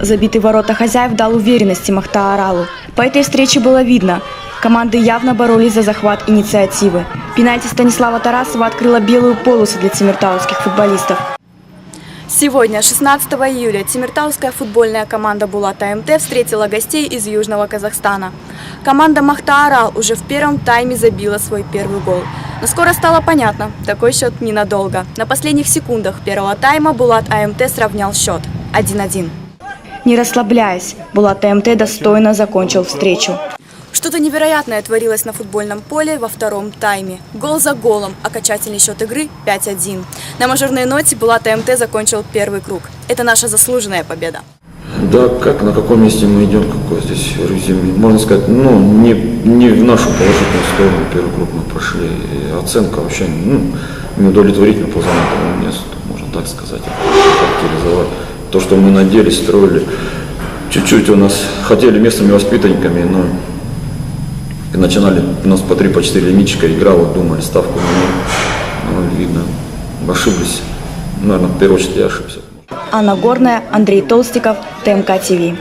Забитый в ворота хозяев дал уверенности Махтааралу. По этой встрече было видно, команды явно боролись за захват инициативы. Пенальти Станислава Тарасова открыла белую полосу для тимиртауских футболистов. Сегодня, 16 июля, тимиртауская футбольная команда Булата МТ встретила гостей из Южного Казахстана. Команда Махтаарал уже в первом тайме забила свой первый гол. Но скоро стало понятно, такой счет ненадолго. На последних секундах первого тайма Булат АМТ сравнял счет 1-1. Не расслабляясь, Булат АМТ достойно закончил встречу. Что-то невероятное творилось на футбольном поле во втором тайме. Гол за голом, окончательный счет игры 5-1. На мажорной ноте Булат АМТ закончил первый круг. Это наша заслуженная победа. Да, как, на каком месте мы идем, какой здесь резюме. Можно сказать, ну, не, не в нашу положительную сторону первый круг мы прошли. И оценка вообще, ну, неудовлетворительно по занятому месту, можно так сказать. Характеризовать. То, что мы надеялись, строили, чуть-чуть у нас хотели местными воспитанниками, но и начинали у нас по 3 по 4 лимитчика, игра, вот думали, ставку на. Ну, видно, ошиблись. Наверное, в первую очередь я ошибся. Анна Горная, Андрей Толстиков, ТМК ТВ.